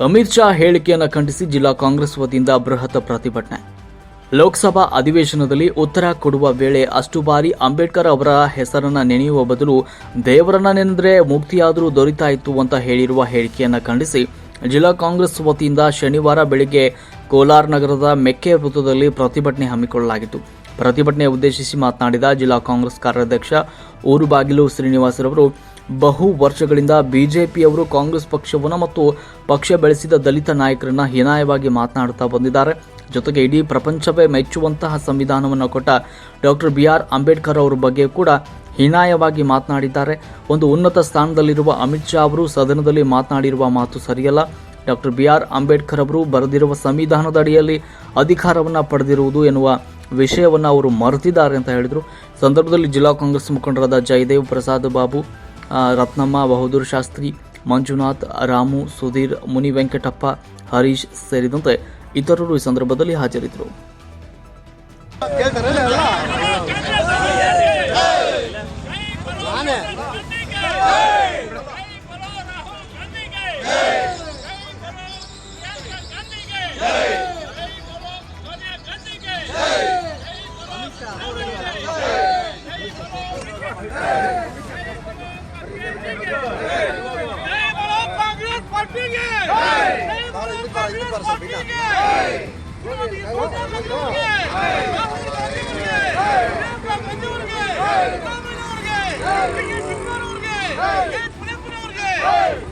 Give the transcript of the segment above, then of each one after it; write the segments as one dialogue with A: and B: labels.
A: ಅಮಿತ್ ಶಾ ಹೇಳಿಕೆಯನ್ನು ಖಂಡಿಸಿ ಜಿಲ್ಲಾ ಕಾಂಗ್ರೆಸ್ ವತಿಯಿಂದ ಬೃಹತ್ ಪ್ರತಿಭಟನೆ. ಲೋಕಸಭಾ ಅಧಿವೇಶನದಲ್ಲಿ ಉತ್ತರ ಕೊಡುವ ವೇಳೆ ಅಷ್ಟು ಬಾರಿ ಅಂಬೇಡ್ಕರ್ ಅವರ ಹೆಸರನ್ನ ನೆನೆಯುವ ಬದಲು ದೇವರನ್ನ ನೆನೆದ್ರೆ ಮುಕ್ತಿಯಾದರೂ ದೊರೀತಾ ಇತ್ತು ಅಂತ ಹೇಳಿರುವ ಹೇಳಿಕೆಯನ್ನು ಖಂಡಿಸಿ ಜಿಲ್ಲಾ ಕಾಂಗ್ರೆಸ್ ವತಿಯಿಂದ ಶನಿವಾರ ಬೆಳಿಗ್ಗೆ ಕೋಲಾರ ನಗರದ ಮೆಕ್ಕೆ ವೃತ್ತದಲ್ಲಿ ಪ್ರತಿಭಟನೆ ಹಮ್ಮಿಕೊಳ್ಳಲಾಗಿತ್ತು. ಪ್ರತಿಭಟನೆ ಉದ್ದೇಶಿಸಿ ಮಾತನಾಡಿದ ಜಿಲ್ಲಾ ಕಾಂಗ್ರೆಸ್ ಕಾರ್ಯಾಧ್ಯಕ್ಷ ಊರುಬಾಗಿಲು ಶ್ರೀನಿವಾಸರವರು ಬಹು ವರ್ಷಗಳಿಂದ ಬಿಜೆಪಿಯವರು ಕಾಂಗ್ರೆಸ್ ಪಕ್ಷವನ್ನು ಮತ್ತು ಪಕ್ಷ ಬೆಳೆಸಿದ ದಲಿತ ನಾಯಕರನ್ನ ಹೀನಾಯವಾಗಿ ಮಾತನಾಡುತ್ತಾ ಬಂದಿದ್ದಾರೆ. ಜೊತೆಗೆ ಇಡೀ ಪ್ರಪಂಚವೇ ಮೆಚ್ಚುವಂತಹ ಸಂವಿಧಾನವನ್ನು ಕೊಟ್ಟ ಡಾಕ್ಟರ್ ಬಿ ಆರ್ ಅಂಬೇಡ್ಕರ್ ಅವರ ಬಗ್ಗೆ ಕೂಡ ಹೀನಾಯವಾಗಿ ಮಾತನಾಡಿದ್ದಾರೆ. ಒಂದು ಉನ್ನತ ಸ್ಥಾನದಲ್ಲಿರುವ ಅಮಿತ್ ಶಾ ಅವರು ಸದನದಲ್ಲಿ ಮಾತನಾಡಿರುವ ಮಾತು ಸರಿಯಲ್ಲ. ಡಾಕ್ಟರ್ ಬಿ ಆರ್ ಅಂಬೇಡ್ಕರ್ ಅವರು ಬರೆದಿರುವ ಸಂವಿಧಾನದ ಅಡಿಯಲ್ಲಿ ಅಧಿಕಾರವನ್ನು ಪಡೆದಿರುವುದು ಎನ್ನುವ ವಿಷಯವನ್ನು ಅವರು ಮರೆತಿದ್ದಾರೆ ಅಂತ ಹೇಳಿದರು. ಸಂದರ್ಭದಲ್ಲಿ ಜಿಲ್ಲಾ ಕಾಂಗ್ರೆಸ್ ಮುಖಂಡರಾದ ಜಯದೇವ್ ಪ್ರಸಾದ್ ಬಾಬು ರತ್ನಮ್ಮ ಬಹದ್ದೂರ್ ಶಾಸ್ತ್ರಿ ಮಂಜುನಾಥ್ ರಾಮು ಸುಧೀರ್ ಮುನಿ ವೆಂಕಟಪ್ಪ ಹರೀಶ್ ಸೇರಿದಂತೆ ಇತರರು ಈ ಸಂದರ್ಭದಲ್ಲಿ ಹಾಜರಿದ್ದರು.
B: ಬಿಜೆಪಿಗೆ ಸಿದ್ದರಾಮಯ್ಯವ್ರಿಗೆ ಪುಣೆ ಪುಣೆ ಅವ್ರಿಗೆ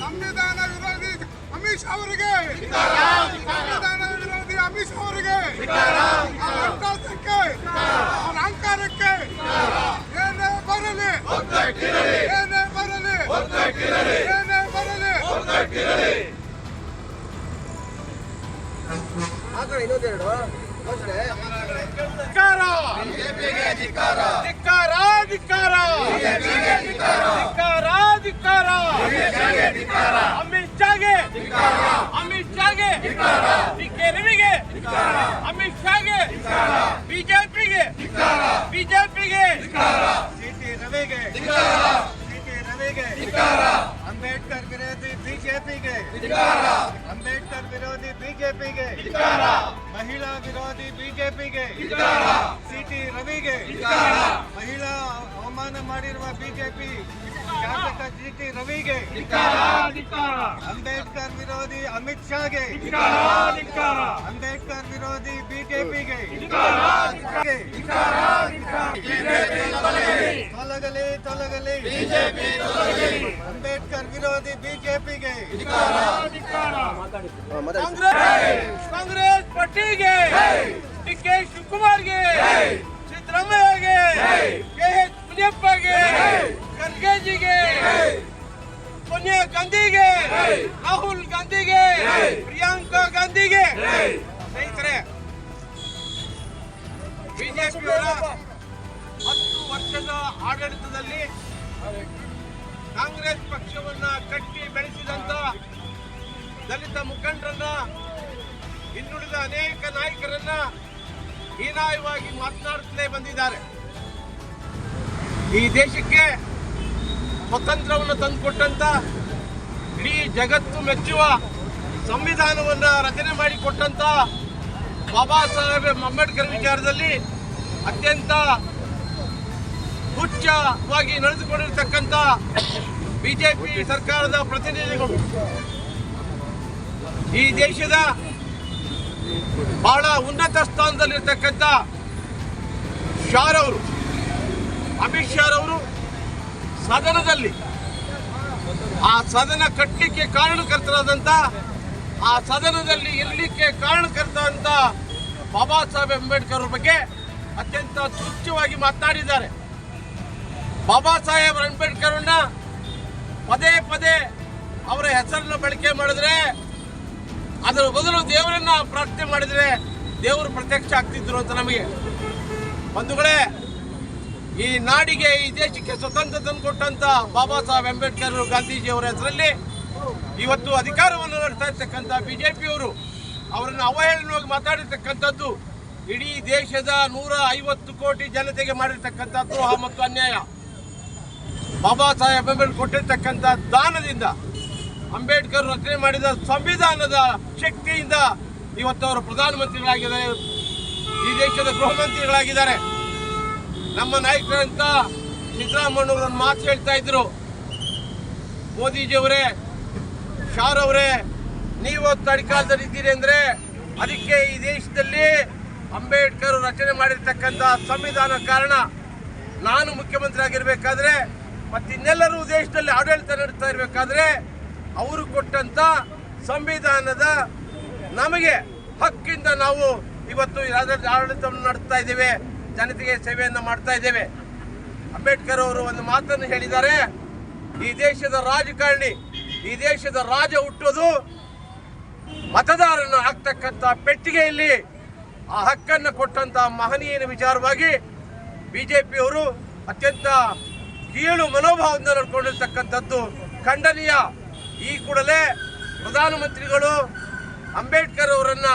B: ಸಂವಿಧಾನ ವಿರೋಧಿ ಅಮಿತ್ ಶಾ ಅವರಿಗೆ. ಸಂವಿಧಾನ ವಿರೋಧಿ ಅಮಿತ್ ಶಾ ಅವರಿಗೆ. ಅವ್ರ ಅಹಂಕಾರಕ್ಕೆ. ಏನೇ ಬರಲಿ ಏನೇ ಬರಲಿ ಏನೇ ಬರಲಿ. ಧಿಕ್ಕಾರ ಧಿಕ್ಕಾರ ಅಮಿತ್ ಶಾಗೆ ಅಮಿತ್ ಶಾಗೆ ಡಿ ಕೆ ರವಿಗೆ ಅಮಿತ್ ಶಾಗೆ ಬಿಜೆಪಿಗೆ ಬಿಜೆಪಿಗೆ ಸಿಟಿ ರವಿಗೆ ಸಿಟಿ ರವಿಗೆ ಅಂಬೇಡ್ಕರ್ ವಿರೋಧಿ ಬಿಜೆಪಿಗೆ ಅಂಬೇಡ್ಕರ್ ವಿರೋಧಿ ಬಿಜೆಪಿಗೆ. ಮಹಿಳಾ ವಿರೋಧಿ ಬಿಜೆಪಿಗೆ. ಸಿಟಿ ರವಿಗೆ. ಮಹಿಳಾ ಅವಮಾನ ಮಾಡಿರುವ ಬಿಜೆಪಿ. ಶಾಸಕ ಸಿಟಿ ರವಿಗೆ. ಅಂಬೇಡ್ಕರ್ ವಿರೋಧಿ ಅಮಿತ್ ಶಾಗೆ. ಅಂಬೇಡ್ಕರ್ ವಿರೋಧಿ ಬಿಜೆಪಿಗೆ. ತೊಲಗಲಿ. ತೊಲಗಲಿ ಅಂಬೇಡ್ಕರ್ ವಿರೋಧಿ ಬಿಜೆಪಿಗೆ. ಕಾಂಗ್ರೆಸ್! ಪಟ್ಟಿಗೆ! ಡಿ ಕೆ ಶಿವಕುಮಾರ್ಗೆ! ಸಿದ್ದರಾಮಯ್ಯಗೆ! ಕೆ ಎಚ್ ಮುನಿಯಪ್ಪಗೆ! ಖರ್ಗೆಜಿಗೆ! ಸೋನಿಯಾ ಗಾಂಧಿಗೆ! ರಾಹುಲ್ ಗಾಂಧಿಗೆ! ಪ್ರಿಯಾಂಕಾ ಗಾಂಧಿಗೆ! ಸ್ನೇಹಿತರೆ ಬಿಜೆಪಿಯವರ ಹತ್ತು ವರ್ಷದ ಆಡಳಿತದಲ್ಲಿ ಕಾಂಗ್ರೆಸ್ ಪಕ್ಷವನ್ನ ಕಟ್ಟಿ ಬೆಳೆಸಿದಂತ ದಲಿತ ಮುಖಂಡರನ್ನ ಇನ್ನುಳಿದ ಅನೇಕ ನಾಯಕರನ್ನ ಹೀನಾಯವಾಗಿ ಮಾತನಾಡುತ್ತಲೇ ಬಂದಿದ್ದಾರೆ. ಈ ದೇಶಕ್ಕೆ ಸ್ವತಂತ್ರವನ್ನು ತಂದುಕೊಟ್ಟಂತ ಇಡೀ ಜಗತ್ತು ಮೆಚ್ಚುವ ಸಂವಿಧಾನವನ್ನ ರಚನೆ ಮಾಡಿಕೊಟ್ಟಂತ ಬಾಬಾ ಸಾಹೇಬ್ ಅಂಬೇಡ್ಕರ್ ವಿಚಾರದಲ್ಲಿ ಅತ್ಯಂತ ಹುಚ್ಚವಾಗಿ ನಡೆದುಕೊಂಡಿರ್ತಕ್ಕಂಥ ಬಿಜೆಪಿ ಸರ್ಕಾರದ ಪ್ರತಿನಿಧಿಗಳು. ಈ ದೇಶದ ಬಹಳ ಉನ್ನತ ಸ್ಥಾನದಲ್ಲಿರ್ತಕ್ಕಂಥ ಶಾರವರು ಅಮಿತ್ ಶಾರವರು ಸದನದಲ್ಲಿ ಆ ಸದನ ಕಟ್ಟಲಿಕ್ಕೆ ಕಾರಣಕರ್ತರಾದಂಥ, ಆ ಸದನದಲ್ಲಿ ಇರಲಿಕ್ಕೆ ಕಾರಣಕರ್ತಂತ ಬಾಬಾ ಸಾಹೇಬ್ ಅಂಬೇಡ್ಕರ್ ಬಗ್ಗೆ ಅತ್ಯಂತ ಸೂಚ್ಯವಾಗಿ ಮಾತನಾಡಿದ್ದಾರೆ. ಬಾಬಾ ಸಾಹೇಬ್ ಅಂಬೇಡ್ಕರ್ನ ಪದೇ ಪದೇ ಅವರ ಹೆಸರನ್ನ ಬಳಕೆ ಮಾಡಿದ್ರೆ ಅದರ ಬದಲು ದೇವರನ್ನ ಪ್ರಾರ್ಥನೆ ಮಾಡಿದ್ರೆ ದೇವರು ಪ್ರತ್ಯಕ್ಷ ಆಗ್ತಿದ್ರು ಅಂತ ನಮಗೆ. ಬಂಧುಗಳೇ, ಈ ನಾಡಿಗೆ, ಈ ದೇಶಕ್ಕೆ ಸ್ವತಂತ್ರ ತಂದುಕೊಟ್ಟಂತ ಬಾಬಾ ಸಾಹೇಬ್ ಅಂಬೇಡ್ಕರ್ ಗಾಂಧೀಜಿಯವರ ಹೆಸರಲ್ಲಿ ಇವತ್ತು ಅಧಿಕಾರವನ್ನು ನಡೆಸ್ತಾ ಇರ್ತಕ್ಕಂಥ ಪಿಯವರು ಅವರನ್ನು ಅವಹೇಳನವಾಗಿ ಮಾತಾಡಿರ್ತಕ್ಕಂಥದ್ದು ಇಡೀ ದೇಶದ ನೂರ ಐವತ್ತು ಕೋಟಿ ಜನತೆಗೆ ಮಾಡಿರ್ತಕ್ಕಂಥ ದ್ರೋಹ ಮತ್ತು ಅನ್ಯಾಯ. ಬಾಬಾ ಸಾಹೇಬ್ ಅಂಬೇಡ್ಕರ್ ಕೊಟ್ಟಿರ್ತಕ್ಕಂಥ ದಾನದಿಂದ ಅಂಬೇಡ್ಕರ್ ರಚನೆ ಮಾಡಿದ ಸಂವಿಧಾನದ ಶಕ್ತಿಯಿಂದ ಇವತ್ತು ಅವರು ಪ್ರಧಾನಮಂತ್ರಿಗಳಾಗಿದ್ದಾರೆ. ಈ ದೇಶದ ಗೃಹ ಮಂತ್ರಿಗಳಾಗಿದ್ದಾರೆ ನಮ್ಮ ನಾಯಕರಂತ ಸಿದ್ದರಾಮಯ್ಯ ಒಂದು ಮಾತು ಹೇಳ್ತಾ ಇದ್ರು. ಮೋದಿಜಿಯವರೇ ಅವರೇ, ನೀವು ತಡಿಕಾಲದಲ್ಲಿ ಇದ್ದೀರಿ ಅಂದರೆ ಅದಕ್ಕೆ ಈ ದೇಶದಲ್ಲಿ ಅಂಬೇಡ್ಕರ್ ರಚನೆ ಮಾಡಿರ್ತಕ್ಕಂಥ ಸಂವಿಧಾನ ಕಾರಣ. ನಾನು ಮುಖ್ಯಮಂತ್ರಿ ಆಗಿರಬೇಕಾದ್ರೆ ಮತ್ತಿನ್ನೆಲ್ಲರೂ ದೇಶದಲ್ಲಿ ಆಡಳಿತ ನಡೆಸ್ತಾ ಇರಬೇಕಾದ್ರೆ ಅವರು ಕೊಟ್ಟಂತ ಸಂವಿಧಾನದ ನಮಗೆ ಹಕ್ಕಿಂದ ನಾವು ಇವತ್ತು ರಾಜ್ಯದ ಆಡಳಿತವನ್ನು ನಡೆಸ್ತಾ ಇದ್ದೇವೆ, ಜನತೆಗೆ ಸೇವೆಯನ್ನು ಮಾಡ್ತಾ ಇದ್ದೇವೆ. ಅಂಬೇಡ್ಕರ್ ಅವರು ಒಂದು ಮಾತನ್ನು ಹೇಳಿದ್ದಾರೆ, ಈ ದೇಶದ ರಾಜಕಾರಣಿ, ಈ ದೇಶದ ರಾಜ ಹುಟ್ಟೋದು ಮತದಾರನ ಆಗ್ತಕ್ಕಂಥ ಪೆಟ್ಟಿಗೆಯಲ್ಲಿ. ಆ ಹಕ್ಕನ್ನು ಕೊಟ್ಟಂತ ಮಹನೀಯನ ವಿಚಾರವಾಗಿ ಬಿಜೆಪಿಯವರು ಅತ್ಯಂತ ಕೀಳು ಮನೋಭಾವದಿಂದ ನಡ್ಕೊಂಡಿರ್ತಕ್ಕಂಥದ್ದು ಖಂಡನೀಯ ಈ ಕೂಡಲೇ ಪ್ರಧಾನಮಂತ್ರಿಗಳು ಅಂಬೇಡ್ಕರ್ ಅವರನ್ನ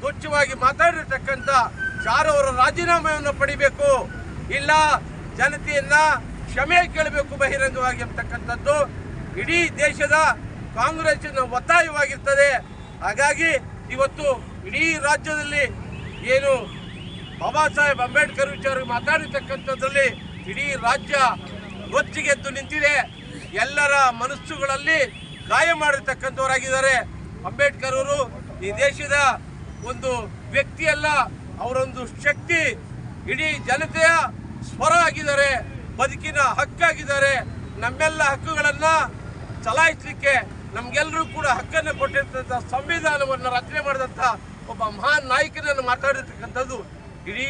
B: ಸ್ವಚ್ಛವಾಗಿ ಮಾತಾಡಿರ್ತಕ್ಕಂಥ ಶಾರ್ ಅವರ ರಾಜೀನಾಮೆಯನ್ನು ಪಡಿಬೇಕು, ಇಲ್ಲ ಜನತೆಯನ್ನ ಕ್ಷಮೆ ಕೇಳಬೇಕು ಬಹಿರಂಗವಾಗಿ ಅಂತಕ್ಕಂಥದ್ದು ಇಡೀ ದೇಶದ ಕಾಂಗ್ರೆಸ್ನ ಒತ್ತಾಯವಾಗಿರ್ತದೆ. ಹಾಗಾಗಿ ಇವತ್ತು ಇಡೀ ರಾಜ್ಯದಲ್ಲಿ ಏನು ಬಾಬಾ ಸಾಹೇಬ್ ಅಂಬೇಡ್ಕರ್ ವಿಚಾರ ಮಾತಾಡಿರ್ತಕ್ಕಂಥದ್ರಲ್ಲಿ ಇಡೀ ರಾಜ್ಯ ಗೊತ್ತಿಗೆದ್ದು ನಿಂತಿದೆ. ಎಲ್ಲರ ಮನಸ್ಸುಗಳಲ್ಲಿ ಗಾಯ ಮಾಡಿರ್ತಕ್ಕಂಥವರಾಗಿದ್ದಾರೆ. ಅಂಬೇಡ್ಕರ್ ಅವರು ಈ ದೇಶದ ಒಂದು ವ್ಯಕ್ತಿಯಲ್ಲ, ಅವರೊಂದು ಶಕ್ತಿ ಇಡೀ ಜನತೆಯ ಸ್ವರ ಆಗಿದ್ದಾರೆ, ಬದುಕಿನ ಹಕ್ಕಾಗಿದ್ದಾರೆ ನಮ್ಮೆಲ್ಲ ಹಕ್ಕುಗಳನ್ನ ಚಲಾಯಿಸಲಿಕ್ಕೆ ನಮಗೆಲ್ಲರೂ ಕೂಡ ಹಕ್ಕನ್ನು ಕೊಟ್ಟಿರ್ತಕ್ಕಂಥ ಸಂವಿಧಾನವನ್ನು ರಚನೆ ಮಾಡಿದಂಥ ಒಬ್ಬ ಮಹಾನ್ ನಾಯಕನನ್ನು ಮಾತಾಡಿರ್ತಕ್ಕಂಥದ್ದು ಇಡೀ